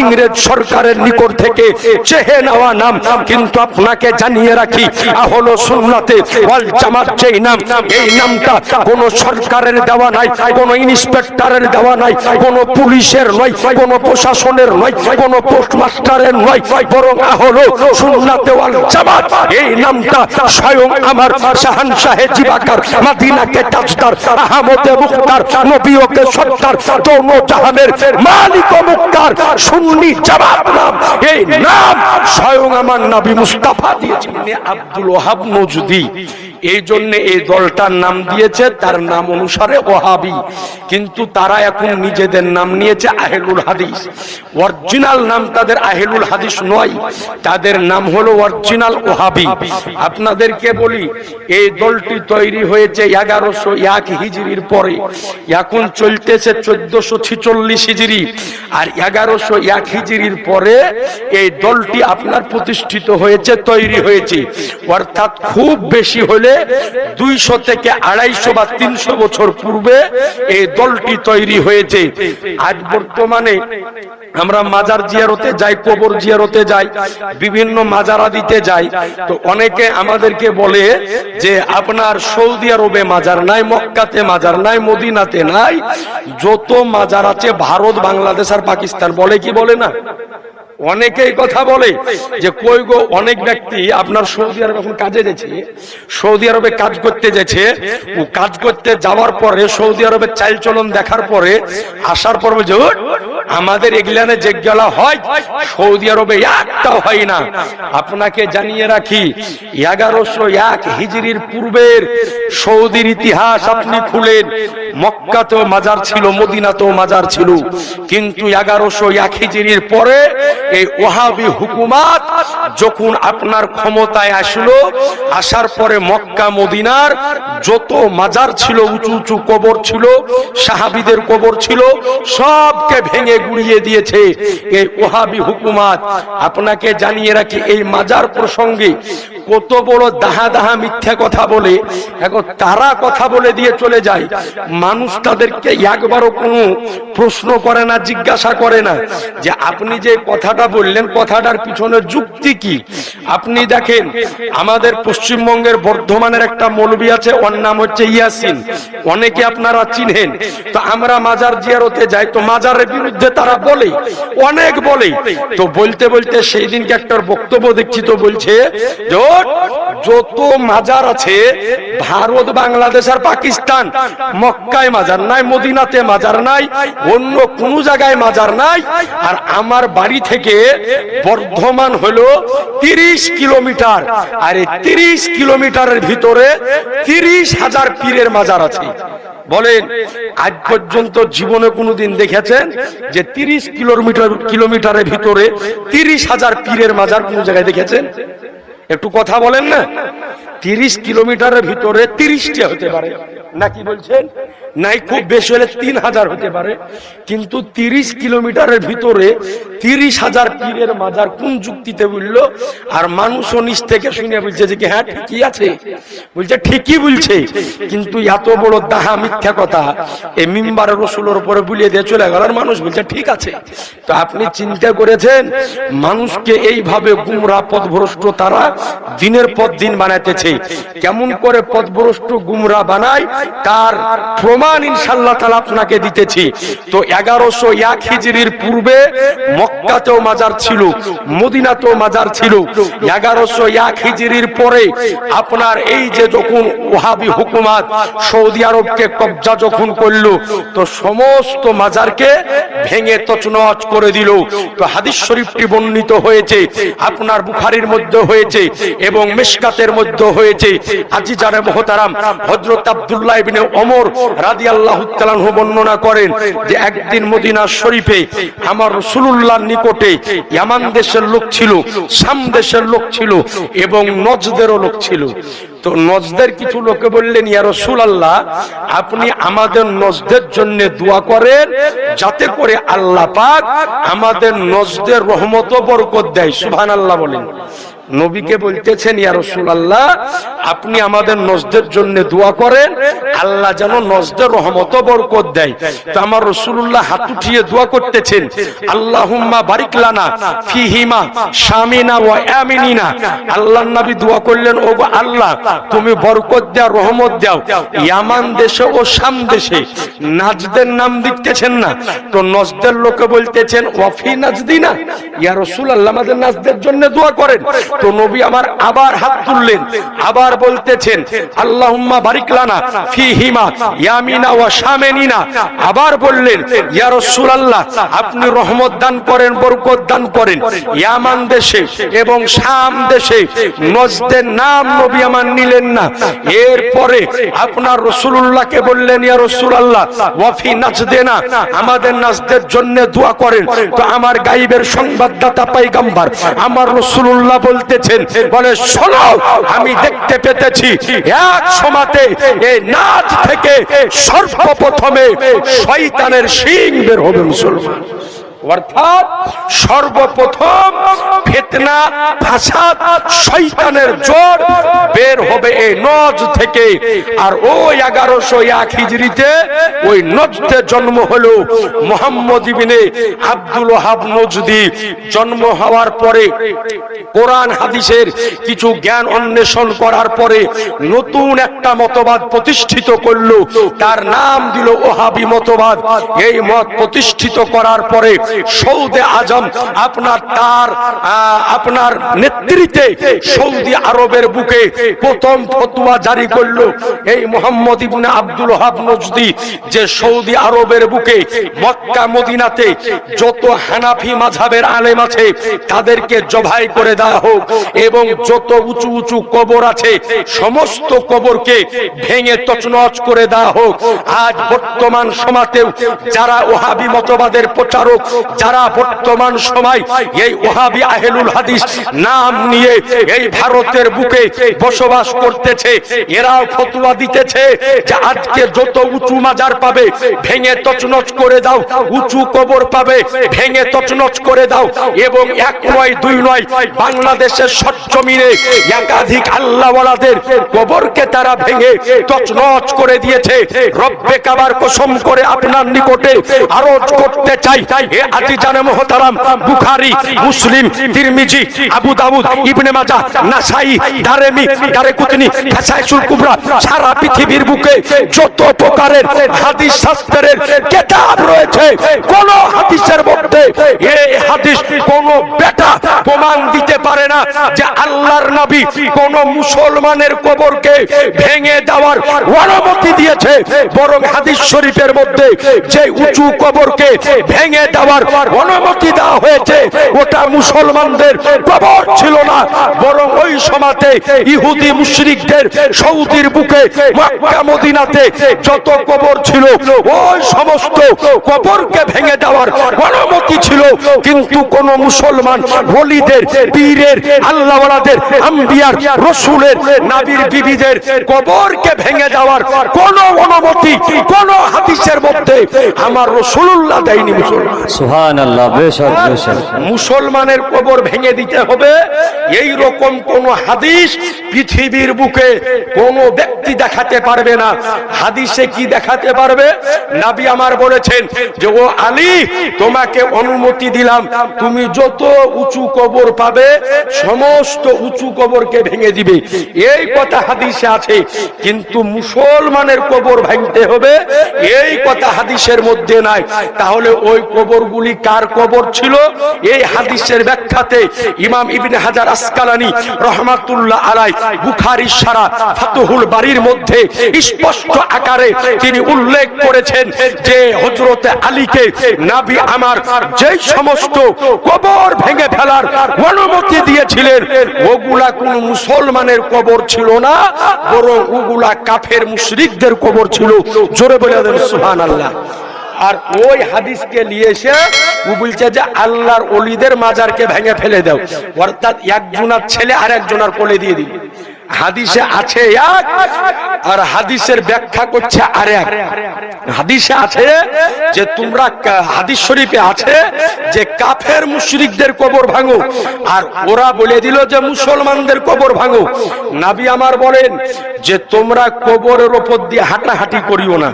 ইংরেজ সরকারের নিকট থেকে চেহে নেওয়া নাম। কিন্তু আপনাকে জানিয়ে রাখি, আহলো সুন্নাতে ওয়াল জামাত যেই নাম, এই নামটা কোন সরকারের দেওয়া নাই, কোন ইন্সপেক্টরের দেওয়া নাই, কোন পুলিশের নয়, কোন প্রশাসনের নয়, কোন পোস্টমাস্টারের নয়, বরং আহলো সুন্নাতে ওয়াল জামাত। এই নামটা স্বয়ং আমার শাহান শাহে জিবাকার, মাদিনাকে তাজদার, আহমদে মুখতার, নবীওকে সত্তার দোনো জাহানের মালিক ও মুক্তার সুন্নি জবাব নাম। এই নাম স্বয়ং আমার নবী মুস্তাফা দিয়েছেন আব্দুল ওহাব নজদি এই জন্য এই দলটার নাম দিয়েছে, তার নাম অনুসারে ওহাবি। কিন্তু তারা এখন নিজেদের নাম নিয়েছে আহেলুল হাদিস। অরিজিনাল নাম তাদের আহেলুল হাদিস নয়, তাদের নাম হলো অরিজিনাল ওহাবি। আপনাদেরকে বলি, এই দলটি তৈরি হয়েছে এগারোশো এক হিজড়ির পরে। এখন চলতেছে চোদ্দশো ছিচল্লিশ হিজড়ি আর এগারোশো এক হিজড়ির পরে এই দলটি আপনার প্রতিষ্ঠিত হয়েছে, তৈরি হয়েছে। অর্থাৎ খুব বেশি হলে দুইশো থেকে আড়াইশো বা তিনশো বছর পূর্বে এই দলটি তৈরি হয়েছে। আজ বর্তমানে আমরা মাজার জিয়ারতে যাই, কবর জিয়ারতে যাই, বিভিন্ন মাজারা দিতে যাই। তো অনেকে আমাদেরকে বলে যে, আপনার সৌদি আরবে মাজার নাই, মক্কাতে মাজার নাই, মদিনাতে নাই। যত মাজার আছে, ভারত, বাংলাদেশ আর পাকিস্তান। বলে কি বলে না? অনেকেই কথা বলে যে কই গো অনেক ব্যক্তি আপনার সৌদি আরবে এখন কাজে গেছে। সৌদি আরবে কাজ করতে গেছে। ও কাজ করতে যাওয়ার পরে সৌদি আরবের চাল চলন দেখার পরে আসার পর বলছে আমাদের এগুলানে যে গেলা হয় সৌদি আরবে একটাও হয় না। আপনাকে জানিয়ে রাখি এগারোশো এক হিজড়ির পূর্বের সৌদির ইতিহাস আপনি খুলেন। মক্কাতেও মাজার ছিল মদিনাতেও মাজার ছিল। কিন্তু এগারোশো এক হিজড়ির পরে এই ওহাবি হুকুমাত যখন আপনার ক্ষমতায় আসলো, আসার পরে মক্কা, মদিনার যত মাজার ছিল, উঁচু উঁচু কবর ছিল, সাহাবিদের কবর ছিল, সবকে ভেঙে গুড়িয়ে দিয়েছে। এই ওহাবি হুকুমাত, আপনাকে জানিয়ে রাখি, এই মাজার প্রসঙ্গে কত বড় দাহা দাহা মিথ্যা কথা বলে এখন তারা কথা বলে দিয়ে চলে যায়। মানুষ তাদেরকে একবারও কোনো প্রশ্ন করে না, জিজ্ঞাসা করে না যে, আপনি যে কথাটা বললেন, কথাটার পিছনে যুক্তি কি? আপনি দেখেন, আমাদের পশ্চিমবঙ্গের বর্ধমানের একটা মৌলবি আছে, ওর নাম হচ্ছে ইয়াসিন। অনেকে আপনারা চিনেন। তো আমরা মাজার জিয়ারতে যাই, তো মাজারের বিরুদ্ধে তারা বলে, অনেক বলে। তো বলতে বলতে সেই দিনকে একটা বক্তব্য দেখছি, তো বলছে যত মাজার আছে, ভারত, বাংলাদেশ আর পাকিস্তান, মক্কায় মাজার নাই, মদিনাতে মাজার নাই, অন্য কোন জায়গায় মাজার নাই, আর আমার বাড়ি থেকে বর্ধমান হলো তিরিশ কিলোমিটার, আর এই তিরিশ কিলোমিটারের ভিতরে তিরিশ হাজার পীরের মাজার আছে। বলেন, আজ পর্যন্ত জীবনে কোনোদিন দেখেছেন যে তিরিশ কিলোমিটার কিলোমিটারের ভিতরে তিরিশ হাজার পীরের মাজার কোন জায়গায় দেখেছেন? একটু কথা বলেন না? তিরিশ কিলোমিটারের ভিতরে তিরিশটা হতে পারে। নাকি বলছেন? নাই, খুব বেশি হলে তিন হাজার হতে পারে। কিন্তু তিরিশ কিলোমিটারের ভিতরে তিরিশ হাজার পীরের মাজার কোন যুক্তিতে বলল? আর মানুষও নিচ থেকে শুনে বলছে যে হ্যাঁ ঠিকই আছে। বলছে, ঠিকই বলছে। কিন্তু এত বড় দাহা মিথ্যা কথা এই মিম্বারের রসুলের উপরে বুলিয়ে দিয়ে চলে গেল। আর মানুষ বলছে, ঠিক আছে। তো আপনি চিন্তা করেছেন, মানুষকে এইভাবে গুমরা পথভ্রষ্ট তারা দিনের পর দিন বানাইতেছে। কেমন করে পথভ্রষ্ট গুমরা বানায়, তার প্রমাণ ইনশাল্লাহ তালা আপনাকে দিতেছি। তো এগারোশো এক হিজড়ির পূর্বে মক্কাতেও মাজার ছিল, মদিনাতেও মাজার ছিল। এগারোশো এক হিজড়ির পরে আপনার এই যে যখন ওহাবি হুকুমাত সৌদি আরবকে কবজা যখন করল, তো সমস্ত মাজারকে ভেঙে তছনছ করে দিল। তো হাদিস শরীফটি বর্ণিত হয়েছে, আপনার বুখারির মধ্যে হয়েছে এবং মেশকাতের মধ্যে হয়েছে। আজি জানে মহতারাম হযরত আব্দুল্লাহ ইবনে ওমর রাদিয়াল্লাহু তাআলা বর্ণনা করেন যে, একদিন মদিনা শরীফে আমার রাসূলুল্লাহর নিকটে ইয়ামান দেশের লোক ছিল সাম দেশের লোক ছিল এবং নজদেরও লোক ছিল। তো নজদের কিছু লোকে বললেন, ইয়া আল্লাহ আপনি আমাদের নজদের জন্য দোয়া করেন, যাতে করে আল্লাহ পাক আমাদের নজদের রহমত বরকত দেয়। সুহান আল্লাহ বলেন। নবীকে বলতেছেন, ইয়া রাসূলুল্লাহ, আপনি আমাদের নজদের জন্য দোয়া করেন, আল্লাহ যেন নজদের রহমত বরকত দেয়। তো আমার রাসূলুল্লাহ হাত উঠিয়ে দোয়া করতেছেন, আল্লাহুম্মা বারিক লানা ফিহিমা শামিনা ওয়া আমিনিনা। আল্লাহর নবী দোয়া করলেন, ওগো আল্লাহ তুমি বরকত দাও, রহমত দাও। ইয়ামান দেশে ও শাম দেশে নাজদের নাম দিতেছেন না। তো নজদের লোকে বলতেছেন, ওয়াফি নাজদিনা। ইয়া রাসূলুল্লাহ, আমাদের নাজদের জন্য দোয়া করেন। তো নবী আমার আবার হাত তুললেন, আবার বলতেছেন, আল্লাহুম্মা বারিক লানা ফিহিমা ইয়ামিনা ওয়া শামিনা আবার বললেন, ইয়া রাসূলুল্লাহ, আপনি রহমত দান করেন, বরকত দান করেন। ইয়ামান দেশে এবং শাম দেশে নজদের নাম নবী আমার নিলেন না। এরপরে আপনার রাসূলুল্লাহকে বললেন, ইয়া রাসূলুল্লাহ, ওয়াফি নাজদেনা, আমাদের নাজদের জন্য দোয়া করেন। তো আমার গাইবের সংবাদদাতা পয়গম্বর আমার রাসূলুল্লাহ বলতেছেন, বলে, শোনো, আমি দেখতে পেতেছি এক সমাতে এই নাচ থেকে সর্বপ্রথমে শয়তানের শিং বের হবে মুসলমান। অর্থাৎ সর্বপ্রথম ফিতনা, ফাসাদ, শয়তানের জোর বের হবে এই নজ থেকে। আর ওই এগারোশো এক হিজড়িতে ওই নজতে জন্ম হলো মোহাম্মদ ইবিনে আব্দুল ওহাব নজদি। জন্ম হওয়ার পরে কোরআন হাদিসের কিছু জ্ঞান অন্বেষণ করার পরে নতুন একটা মতবাদ প্রতিষ্ঠিত করল। তার নাম দিল ওহাবি মতবাদ। এই মত প্রতিষ্ঠিত করার পরে সৌদে আজম আপনার তার আপনার নেতৃত্বে সৌদি আরবের বুকে প্রথম ফতুয়া জারি এই মোহাম্মদ ইবনে আব্দুল ওহাব নজদি, যে সৌদি আরবের বুকে মক্কা, মদিনাতে যত হানাফি মাঝাবের আলেম আছে তাদেরকে জবাই করে দেওয়া হোক এবং যত উঁচু উঁচু কবর আছে সমস্ত কবরকে ভেঙে তছনছ করে দেওয়া হোক। আজ বর্তমান সমাজেও যারা ওহাবি মতবাদের প্রচারক যারা বর্তমান সময় এই ওহাবি আহেলুল হাদিস নাম নিয়ে এই ভারতের বুকে বসবাস করতেছে, এরাও ফতুয়া দিতেছে যে আজকে যত উঁচু মাজার পাবে, ভেঙে তছনছ করে দাও, উঁচু কবর পাবে, ভেঙে তছনছ করে দাও এবং এক নয়, দুই নয় বাংলাদেশের সচ্চমিনে একাধিক আল্লাহওয়ালাদের কবরকে তারা ভেঙে তছনছ করে দিয়েছে। রব্বে কাবার কসম করে আপনার নিকটে আরজ করতে চাই আদি জানে মোহতারাম, বুখারি, মুসলিম, তিরমিজি, আবু দাউদ, ইবনে মাজাহ, নাসাই, দারেমি, দারেকুতনি, ফাসাইসুল কুবরা, সারা পৃথিবীর বুকে যত প্রকারের হাদিস শাস্ত্রের কিতাব রয়েছে, কোন হাদিসের মধ্যে এই হাদিস কোন বেটা প্রমাণ দিতে পারে না যে আল্লাহর নবী কোন মুসলমানের কবরকে ভেঙে দেওয়ার অনুমতি দিয়েছে। বরং হাদিস শরীফের মধ্যে যে উঁচু কবরকে ভেঙে দেওয়ার অনুমতি দেওয়া হয়েছে। ওটা মুসলমানদের কবর ছিল না বরং ওই সমাতে ইহুদি মুশরিকদের সৌদির বুকে মক্কা মদিনাতে যত কবর ছিল ওই সমস্ত কবরকে ভেঙে দেওয়ার অনুমতি ছিল। কিন্তু কোন মুসলমান ওলিদের পীরের আল্লাহওয়ালাদের আম্বিয়ার রসুলের নাবির বিবিদের কবরকে ভেঙে দেওয়ার কোন অনুমতি কোন হাদিসের মধ্যে আমার রসুল্লাহ দেয়নি মুসলমান। মুসলমানের কবর ভেঙে দিতে হবে। এই রকম কোন হাদিস পৃথিবীর বুকে কোন ব্যক্তি দেখাতে পারবে না। হাদিসে কি দেখাতে পারবে? নাবি আমার বলেছেন যে, ও আলী, তোমাকে অনুমতি দিলাম। তুমি যত উঁচু কবর পাবে, সমস্ত উঁচু কবরকে ভেঙে দিবে। এই কথা হাদিসে আছে, কিন্তু মুসলমানের কবর ভাঙতে হবে। এই কথা হাদিসের মধ্যে নাই। তাহলে ওই কবরগুলি কার কবর ছিল? এই হাদিসের ব্যাখ্যাতে ইমাম ইবিন হাজার আসকালানি রহমাতুল্লাহ আলাই বুখারী সারা ফাতুহুল বাড়ির মধ্যে স্পষ্ট আকারে তিনি উল্লেখ করেছেন যে হজরতে আলীকে নাবি আমার যে সমস্ত কবর ভেঙে ফেলার অনুমতি দিয়েছিলেন, ওগুলা কোন মুসলমানের কবর ছিল না, বরং ওগুলা কাফের মুশরিকদের কবর ছিল। জোরে বলে দেন সুবহানাল্লাহ। আর ওই হাদিসকে নিয়ে এসে ও বলছে যে আল্লাহর অলিদের মাজারকে ভেঙে ফেলে দাও। অর্থাৎ একজনার ছেলে আর একজনার কোলে দিয়ে দিবে হাদিসে আছে এক, আর হাদিসের ব্যাখ্যা করছে আর এক। হাদিসে আছে যে তোমরা হাদিস শরীফে আছে যে কাফের মুশরিকদের কবর ভাঙো, আর ওরা বলে দিল যে মুসলমানদের কবর ভাঙো। নাবি আমার বলেন যে তোমরা কবরের ওপর দিয়ে হাঁটাহাঁটি করিও না।